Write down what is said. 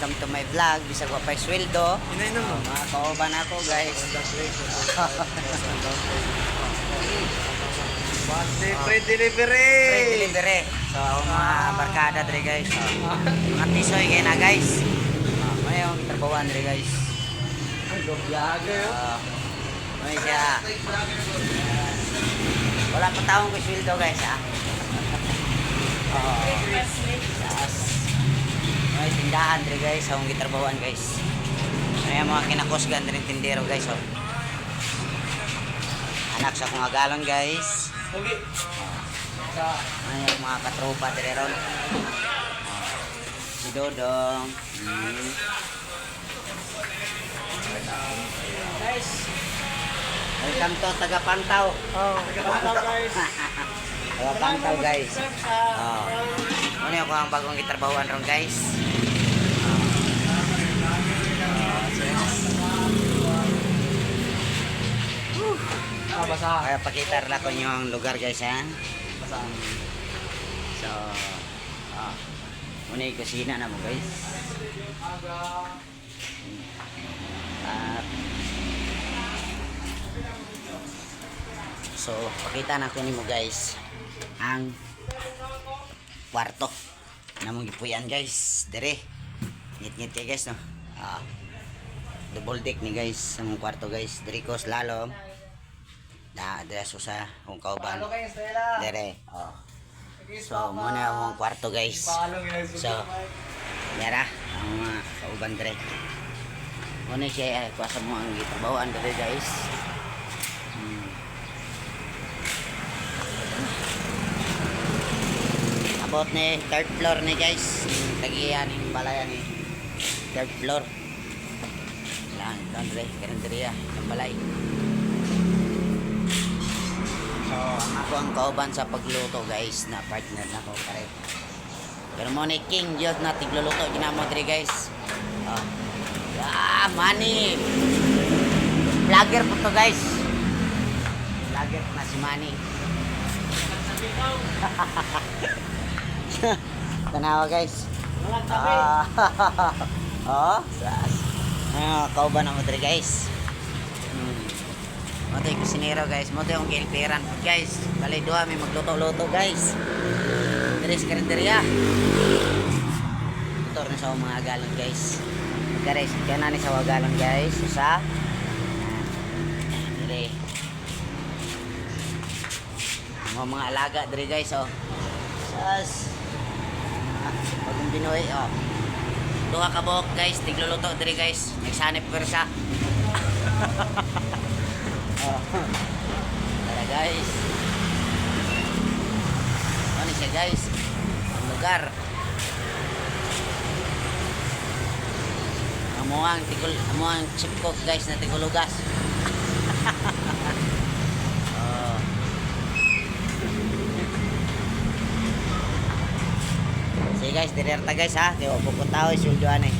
welcome to my vlog. Bisag wa pa'y sweldo. Inainom mo. Oh, mga kauban ako guys. One day free delivery. Free delivery. So ako mga barkada dre guys. Oh, mga tisoy kayo na guys. Yung trabawan dre guys. Biyaga yun. Oh, may siya. Wala pa taong ko sweldo guys ha. Oh, yes. Tindahan dre guys. Akong gitrabawan guys. May mga kinakusgan dre tindero guys. Oh. Anak sa kong agalon guys. Sa yung mga katropa dire ron? Si Dodong. Mm. guys. Welcome to Tagapantaw. Oh, tagapantaw guys. Tagapantaw guys. Sa Oh. Ano yung ang bagong gitrabawan ron guys? Ah, basa. Kaya pakita rin ako yung lugar guys ha. Basa. So, ah. Muna yung kusina na mo guys. At, so, pakita na ko ni mo guys ang kwarto na mong gipuyan guys. Dire. Ngit-ngit kay guys no. Ah. double deck ni guys ang kwarto guys. Dire ko slalom. Na adreso sa kung kauban. Paano kayo, Stella? Dire. Oh. So, muna ang kwarto guys. So, Yara, ang mga kauban dire. Muna siya ay kuwasa mo ang gitrabahoan dire guys. Hmm. About ni third floor ni guys. Tagiyan ng balayan ni third floor. Lang, doon dire, karinderya, ng balay. So, ako ang kauban sa pagluto guys na partner na ko kare. Pero mo ni King Jod na tigluluto ginamo diri guys. Oh. Ah, money. Vlogger po to guys. Vlogger na si Manny. Tanawa guys. Ah, oh, sas. Ah, kauban na mo diri guys. Hmm. Moto yung kusinero guys. Moto yung gilpiran guys. Bali duha may magluto-luto guys. Dres karinderya. Motor na sa mga galon guys. Guys, kaya ni sa wagalan guys. Isa. Dire. Mga mga alaga dire guys oh. Sas. Bagong Pinoy oh. Duha ka buhok guys, tigluluto dire guys. Nagsanip persa. oh. Tara guys. Ano siya guys? Ang lugar. Amuang tigul, amuang chip cook guys na tigulugas. oh. Sige guys, direrta guys ha. Kaya wapok ko tao, isulduan eh.